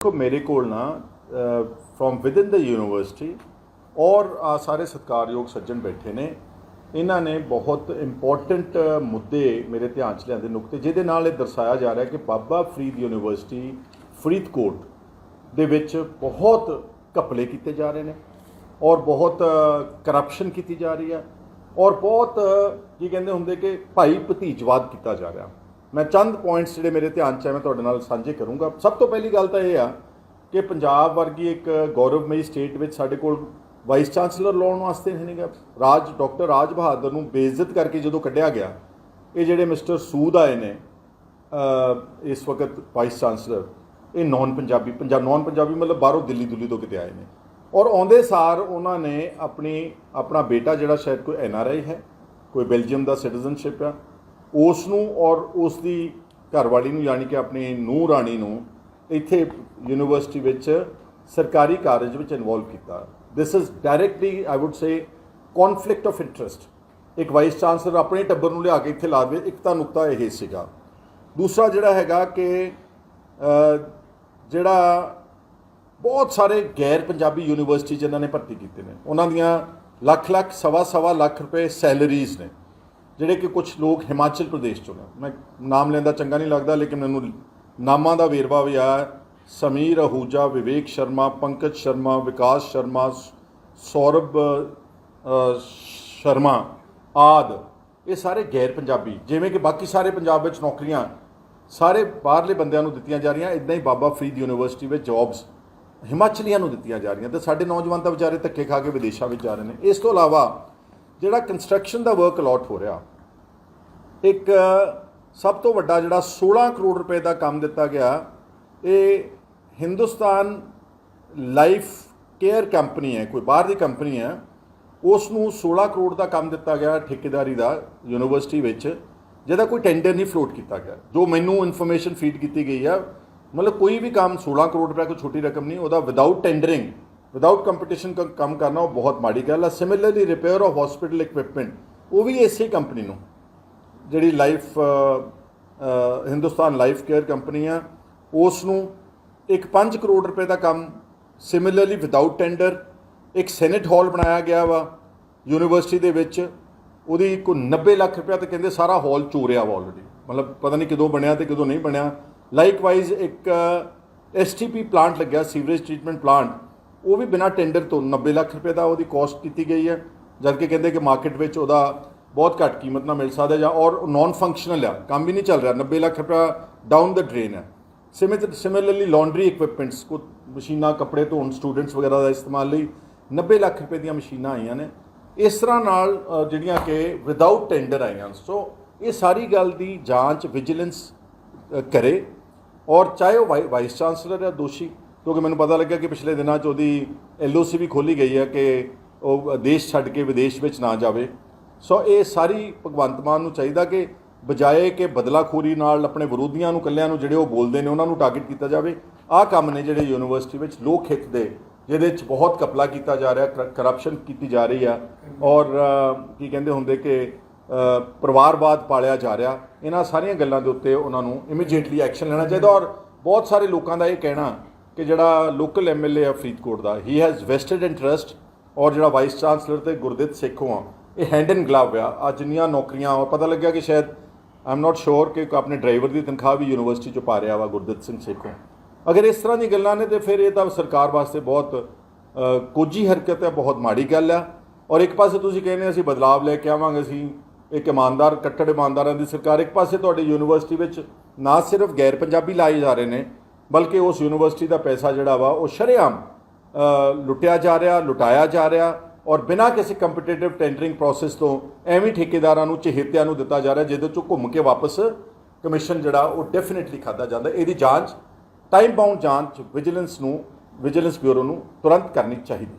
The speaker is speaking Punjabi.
ਦੇਖੋ, ਮੇਰੇ ਕੋਲ ਨਾ ਫਰੋਮ ਵਿਦਿਨ ਦ ਯੂਨੀਵਰਸਿਟੀ ਔਰ ਆਹ ਸਾਰੇ ਸਤਿਕਾਰਯੋਗ ਸੱਜਣ ਬੈਠੇ ਨੇ, ਇਹਨਾਂ ਨੇ ਬਹੁਤ ਇੰਪੋਰਟੈਂਟ ਮੁੱਦੇ ਮੇਰੇ ਧਿਆਨ 'ਚ ਲਿਆਂਦੇ ਨੁਕਤੇ, ਜਿਹਦੇ ਨਾਲ ਇਹ ਦਰਸਾਇਆ ਜਾ ਰਿਹਾ ਕਿ ਬਾਬਾ ਫਰੀਦ ਯੂਨੀਵਰਸਿਟੀ, ਫਰੀਦਕੋਟ ਦੇ ਵਿੱਚ ਬਹੁਤ ਘਪਲੇ ਕੀਤੇ ਜਾ ਰਹੇ ਨੇ ਔਰ ਬਹੁਤ ਕਰਪਸ਼ਨ ਕੀਤੀ ਜਾ ਰਹੀ ਹੈ ਔਰ ਬਹੁਤ ਕੀ ਕਹਿੰਦੇ ਹੁੰਦੇ ਕਿ ਭਾਈ ਭਤੀਜਵਾਦ ਕੀਤਾ ਜਾ ਰਿਹਾ। ਮੈਂ ਚੰਦ ਪੁਆਇੰਟਸ ਜਿਹੜੇ ਮੇਰੇ ਧਿਆਨ 'ਚ ਹੈ ਮੈਂ ਤੁਹਾਡੇ ਨਾਲ ਸਾਂਝੇ ਕਰੂੰਗਾ। ਸਭ ਤੋਂ ਪਹਿਲੀ ਗੱਲ ਤਾਂ ਇਹ ਆ ਕਿ ਪੰਜਾਬ ਵਰਗੀ ਇੱਕ ਗੌਰਵਮਈ ਸਟੇਟ ਵਿੱਚ ਸਾਡੇ ਕੋਲ ਵਾਈਸ ਚਾਂਸਲਰ ਲਾਉਣ ਵਾਸਤੇ ਹੈ ਨਹੀਂਗਾ ਰਾਜ ਡਾਕਟਰ ਰਾਜ ਬਹਾਦਰ ਨੂੰ ਬੇਇੱਜ਼ਤ ਕਰਕੇ ਜਦੋਂ ਕੱਢਿਆ ਗਿਆ, ਇਹ ਜਿਹੜੇ ਮਿਸਟਰ ਸੂਦ ਆਏ ਨੇ ਇਸ ਵਕਤ ਵਾਈਸ ਚਾਂਸਲਰ ਇਹ ਨਾਨ ਪੰਜਾਬੀ ਪੰਜਾਬ ਨਾਨ ਪੰਜਾਬੀ ਮਤਲਬ ਬਾਹਰੋਂ ਦਿੱਲੀ ਦੁੱਲੀ ਤੋਂ ਕਿਤੇ ਆਏ ਨੇ। ਔਰ ਆਉਂਦੇ ਸਾਰ ਉਹਨਾਂ ਨੇ ਆਪਣੀ, ਆਪਣਾ ਬੇਟਾ ਜਿਹੜਾ ਸ਼ਾਇਦ ਕੋਈ ਐਨ ਆਰ ਆਈ ਹੈ, ਕੋਈ ਬੈਲਜੀਅਮ ਦਾ ਸਿਟੀਜ਼ਨਸ਼ਿਪ ਆ ਉਸ ਨੂੰ ਔਰ ਉਸ ਦੀ ਘਰਵਾਲੀ ਨੂੰ, ਯਾਨੀ ਕਿ ਆਪਣੀ ਨੂੰਹ ਰਾਣੀ ਨੂੰ ਇੱਥੇ ਯੂਨੀਵਰਸਿਟੀ ਵਿੱਚ ਸਰਕਾਰੀ ਕਾਰਜ ਵਿੱਚ ਇਨਵੋਲਵ ਕੀਤਾ। This is directly I would say conflict of interest ਇੱਕ ਵਾਈਸ ਚਾਂਸਲਰ ਆਪਣੇ ਟੱਬਰ ਨੂੰ ਲਿਆ ਕੇ ਇੱਥੇ ਲਾ ਦੇਵੇ ਇੱਕ ਤਾਂ ਨੁਕਤਾ ਇਹ ਸੀਗਾ। ਦੂਸਰਾ ਜਿਹੜਾ ਹੈਗਾ ਕਿ ਜਿਹੜਾ ਬਹੁਤ ਸਾਰੇ ਗੈਰ ਪੰਜਾਬੀ ਯੂਨੀਵਰਸਿਟੀ ਜਿਨ੍ਹਾਂ ਨੇ ਭਰਤੀ ਕੀਤੇ ਨੇ। ਉਹਨਾਂ ਦੀਆਂ ਲੱਖ ਲੱਖ ਸਵਾ ਸਵਾ ਲੱਖ ਰੁਪਏ ਸੈਲਰੀਜ਼ ਨੇ। ਜਿਹੜੇ ਕਿ ਕੁਝ ਲੋਕ ਹਿਮਾਚਲ ਪ੍ਰਦੇਸ਼ ਚੋਂ ਨੇ। ਮੈਂ ਨਾਮ ਲੈਂਦਾ ਚੰਗਾ ਨਹੀਂ ਲੱਗਦਾ, ਲੇਕਿਨ ਮੈਨੂੰ ਨਾਮਾਂ ਦਾ ਵੇਰਵਾ ਵੀ ਆ ਸਮੀਰ ਅਹੂਜਾ, ਵਿਵੇਕ ਸ਼ਰਮਾ, ਪੰਕਜ ਸ਼ਰਮਾ, ਵਿਕਾਸ ਸ਼ਰਮਾ, ਸ- ਸੌਰਭ ਸ਼ਰਮਾ ਆਦ। ਇਹ ਸਾਰੇ ਗੈਰ ਪੰਜਾਬੀ, ਜਿਵੇਂ ਕਿ ਬਾਕੀ ਸਾਰੇ ਪੰਜਾਬ ਵਿੱਚ ਨੌਕਰੀਆਂ ਸਾਰੇ ਬਾਹਰਲੇ ਬੰਦਿਆਂ ਨੂੰ ਦਿੱਤੀਆਂ ਜਾ ਰਹੀਆਂ। ਇਦਾਂ ਹੀ ਬਾਬਾ ਫਰੀਦ ਯੂਨੀਵਰਸਿਟੀ ਵਿੱਚ ਜੌਬਸ ਹਿਮਾਚਲੀਆਂ ਨੂੰ ਦਿੱਤੀਆਂ ਜਾ ਰਹੀਆਂ ਤੇ ਸਾਡੇ ਨੌਜਵਾਨ ਤਾਂ ਵਿਚਾਰੇ ਧੱਕੇ ਖਾ ਕੇ ਵਿਦੇਸ਼ਾਂ ਵਿੱਚ ਜਾ ਰਹੇ ਨੇ। ਇਸ ਤੋਂ ਇਲਾਵਾ ਜਿਹੜਾ ਕੰਸਟਰਕਸ਼ਨ ਦਾ ਵਰਕ ਅਲਾਟ ਹੋ ਰਿਹਾ, ਇੱਕ ਸਭ ਤੋਂ ਵੱਡਾ ਜਿਹੜਾ 16 ਕਰੋੜ ਰੁਪਏ ਦਾ ਕੰਮ ਦਿੱਤਾ ਗਿਆ, ਇਹ ਹਿੰਦੁਸਤਾਨ ਲਾਈਫ ਕੇਅਰ ਕੰਪਨੀ ਹੈ, ਕੋਈ ਬਾਹਰ ਦੀ ਕੰਪਨੀ ਹੈ, ਉਸ ਨੂੰ 16 ਕਰੋੜ ਦਾ ਕੰਮ ਦਿੱਤਾ ਗਿਆ ਠੇਕੇਦਾਰੀ ਦਾ, ਯੂਨੀਵਰਸਿਟੀ ਵਿੱਚ, ਜਿਹਦਾ ਕੋਈ ਟੈਂਡਰ ਨਹੀਂ ਫਲੋਟ ਕੀਤਾ ਗਿਆ। ਜੋ ਮੈਨੂੰ ਇਨਫੋਰਮੇਸ਼ਨ ਫੀਡ ਕੀਤੀ ਗਈ ਆ, ਮਤਲਬ ਕੋਈ ਵੀ ਕੰਮ 16 ਕਰੋੜ ਰੁਪਏ ਕੋਈ ਛੋਟੀ ਰਕਮ ਨਹੀਂ, ਉਹਦਾ ਵਿਦਆਊਟ ਟੈਂਡਰਿੰਗ ਵਿਦਆਊਟ ਕੰਪੀਟੀਸ਼ਨ ਕੰਮ ਕਰਨਾ ਉਹ ਬਹੁਤ ਮਾੜੀ ਗੱਲ ਆ। Similarly repair of hospital equipment ਉਹ ਵੀ ਇਸੇ ਕੰਪਨੀ ਨੂੰ। ਜਿਹੜੀ life Hindustan life care company ਆ ਉਸ ਨੂੰ ਇੱਕ 5 ਕਰੋੜ ਰੁਪਏ ਦਾ ਕੰਮ ਸਿਮਿਲਰਲੀ ਵਿਦਆਊਟ ਟੈਂਡਰ ਇੱਕ ਸੈਨੇਟ ਹਾਲ ਬਣਾਇਆ ਗਿਆ ਵਾ ਯੂਨੀਵਰਸਿਟੀ ਦੇ ਵਿੱਚ। ਉਹਦੀ ਕੋਈ 90 ਲੱਖ ਰੁਪਏ ਤੇ ਕਹਿੰਦੇ ਸਾਰਾ ਹਾਲ ਚੋਰਿਆ ਵਾ ਆਲਰੇਡੀ ਮਤਲਬ ਪਤਾ ਨਹੀਂ ਕਿਦੋਂ ਬਣਿਆ ਤੇ ਕਦੋਂ ਨਹੀਂ ਬਣਿਆ। ਲਾਈਕਵਾਈਜ਼ ਇੱਕ ਐਸਟੀਪੀ ਪਲਾਂਟ ਲੱਗਿਆ ਸੀਵਰੇਜ ਟ੍ਰੀਟਮੈਂਟ ਪਲਾਂਟ ਉਹ ਵੀ ਬਿਨਾਂ ਟੈਂਡਰ ਤੋਂ 90 ਲੱਖ ਰੁਪਏ ਦਾ ਉਹਦੀ ਕਾਸਟ ਕੀਤੀ ਗਈ ਹੈ। ਜਦਕਿ ਕਹਿੰਦੇ ਕਿ ਮਾਰਕੀਟ ਵਿੱਚ ਉਹਦਾ ਬਹੁਤ ਘੱਟ ਕੀਮਤ ਨਾਲ ਮਿਲ ਸਕਦਾ ਜਾਂ ਔਰ ਨਾਨ ਫੰਕਸ਼ਨਲ ਆ, ਕੰਮ ਵੀ ਨਹੀਂ ਚੱਲ ਰਿਹਾ। 90 ਲੱਖ ਰੁਪਏ ਡਾਊਨ ਦ ਡਰੇਨ ਹੈ। ਸਿਮਿਤ ਸਿਮਿਲਰਲੀ ਲਾਂਡਰੀ ਇਕਵਿਪਮੈਂਟਸ ਕੋ ਮਸ਼ੀਨਾਂ, ਕੱਪੜੇ ਧੋਣ ਸਟੂਡੈਂਟਸ ਵਗੈਰਾ ਦਾ ਇਸਤੇਮਾਲ ਲਈ 90 ਲੱਖ ਰੁਪਏ ਦੀਆਂ ਮਸ਼ੀਨਾਂ ਆਈਆਂ ਨੇ। ਇਸ ਤਰ੍ਹਾਂ ਨਾਲ ਜਿਹੜੀਆਂ ਕਿ ਵਿਦਆਊਟ ਟੈਂਡਰ ਆਈਆਂ। ਸੋ ਇਹ ਸਾਰੀ ਗੱਲ ਦੀ ਜਾਂਚ ਵਿਜੀਲੈਂਸ ਕਰੇ। ਔਰ ਚਾਹੇ ਉਹ ਵਾਈ- ਵਾਈਸ ਚਾਂਸਲਰ ਹੈ ਦੋਸ਼ੀ ਕਿਉਂਕਿ ਮੈਨੂੰ ਪਤਾ ਲੱਗਿਆ ਕਿ ਪਿਛਲੇ ਦਿਨਾਂ 'ਚ ਉਹਦੀ ਐਲਓਸੀ ਵੀ ਖੋਲੀ ਗਈ ਹੈ ਕਿ ਉਹ ਦੇਸ਼ ਛੱਡ ਕੇ ਵਿਦੇਸ਼ ਵਿੱਚ ਨਾ ਜਾਵੇ। ਸੋ ਇਹ ਸਾਰੀ ਭਗਵੰਤ ਮਾਨ ਨੂੰ ਚਾਹੀਦਾ ਕਿ ਬਜਾਏ ਕਿ ਬਦਲਾਖੋਰੀ ਨਾਲ ਆਪਣੇ ਵਿਰੋਧੀਆਂ ਨੂੰ ਕੱਲਿਆਂ ਨੂੰ ਜਿਹੜੇ ਉਹ ਬੋਲਦੇ ਨੇ, ਉਹਨਾਂ ਨੂੰ ਟਾਰਗੇਟ ਕੀਤਾ ਜਾਵੇ, ਆਹ ਕੰਮ ਨੇ ਜਿਹੜੇ ਯੂਨੀਵਰਸਿਟੀ ਵਿੱਚ ਲੋਕ ਹਿੱਤ ਦੇ, ਜਿਹਦੇ ਵਿੱਚ ਬਹੁਤ ਕਪਲਾ ਕੀਤਾ ਜਾ ਰਿਹਾ ਕਰਪਸ਼ਨ ਕੀਤੀ ਜਾ ਰਹੀ ਆ। ਔਰ ਕੀ ਕਹਿੰਦੇ ਹੁੰਦੇ ਕਿ ਪਰਿਵਾਰਵਾਦ ਪਾਲਿਆ ਜਾ ਰਿਹਾ। ਇਹਨਾਂ ਸਾਰੀਆਂ ਗੱਲਾਂ ਦੇ ਉੱਤੇ ਉਹਨਾਂ ਨੂੰ ਇਮੀਡੀਏਟਲੀ ਐਕਸ਼ਨ ਲੈਣਾ ਚਾਹੀਦਾ। ਔਰ ਬਹੁਤ ਸਾਰੇ ਲੋਕਾਂ ਦਾ ਇਹ ਕਹਿਣਾ ਕਿ ਜਿਹੜਾ ਲੋਕਲ ਐਮਐਲਏ ਆ ਫਰੀਦਕੋਟ ਦਾ ਹੀ ਹੈਜ਼ ਵੈਸਟਡ ਇੰਟਰਸਟ ਔਰ ਜਿਹੜਾ ਵਾਈਸ ਚਾਂਸਲਰ ਤੇ ਗੁਰਦਿੱਤ ਸੇਖੋਂ ਆ ਇਹ ਹੈਂਡ ਐਂਡ ਗਲਵ ਆ। ਆ ਜਿੰਨੀਆਂ ਨੌਕਰੀਆਂ ਔਰ ਪਤਾ ਲੱਗਿਆ ਕਿ ਸ਼ਾਇਦ ਆਈ ਐਮ ਨਾਟ ਸ਼ੋਰ ਕਿ ਆਪਣੇ ਡਰਾਈਵਰ ਦੀ ਤਨਖਾਹ ਵੀ ਯੂਨੀਵਰਸਿਟੀ ਚੋਂ ਪਾ ਰਿਹਾ ਵਾ ਗੁਰਦਿੱਤ ਸਿੰਘ ਸੇਖੋਂ। ਅਗਰ ਇਸ ਤਰ੍ਹਾਂ ਦੀ ਗੱਲਾਂ ਨੇ ਤੇ ਫਿਰ ਇਹ ਤਾਂ ਸਰਕਾਰ ਵਾਸਤੇ ਬਹੁਤ ਅ, ਕੋਝੀ ਹਰਕਤ ਹੈ ਬਹੁਤ ਮਾੜੀ ਗੱਲ ਆ। ਔਰ ਇੱਕ ਪਾਸੇ ਤੁਸੀਂ ਕਹਿੰਦੇ ਅਸੀਂ ਬਦਲਾਵ ਲੈ ਕੇ ਆਵਾਂਗੇ ਅਸੀਂ ਇੱਕ ਇਮਾਨਦਾਰ ਕੱਟੜ ਇਮਾਨਦਾਰਾਂ ਦੀ ਸਰਕਾਰ। ਇੱਕ ਪਾਸੇ ਤੁਹਾਡੀ ਯੂਨੀਵਰਸਿਟੀ ਵਿੱਚ ਨਾ ਸਿਰਫ ਗੈਰ ਪੰਜਾਬੀ ਲਾਏ ਜਾ ਰਹੇ ਨੇ ਬਲਕਿ ਉਸ ਯੂਨੀਵਰਸਿਟੀ ਦਾ ਪੈਸਾ ਜਿਹੜਾ ਵਾ ਉਹ ਸ਼ਰੇਆਮ ਲੁੱਟਿਆ ਜਾ ਰਿਹਾ, ਲੁਟਾਇਆ ਜਾ ਰਿਹਾ ਔਰ ਬਿਨਾਂ ਕਿਸੇ ਕੰਪੀਟੀਟਿਵ ਟੈਂਡਰਿੰਗ ਪ੍ਰੋਸੈਸ ਤੋਂ ਐਵੇਂ ਠੇਕੇਦਾਰਾਂ ਨੂੰ, ਚਹੇਤਿਆਂ ਨੂੰ ਦਿੱਤਾ ਜਾ ਰਿਹਾ ਜਿਹਦੇ ਚੋਂ ਘੁੰਮ ਕੇ ਵਾਪਸ ਕਮਿਸ਼ਨ ਜਿਹੜਾ ਉਹ ਡੈਫੀਨਿਟਲੀ ਖਾਦਾ ਜਾਂਦਾ। ਇਹਦੀ ਜਾਂਚ ਟਾਈਮ ਬਾਉਂਡ ਜਾਂਚ ਵਿਜੀਲੈਂਸ ਨੂੰ ਵਿਜੀਲੈਂਸ ਬਿਊਰੋ ਨੂੰ ਤੁਰੰਤ ਕਰਨੀ ਚਾਹੀਦੀ।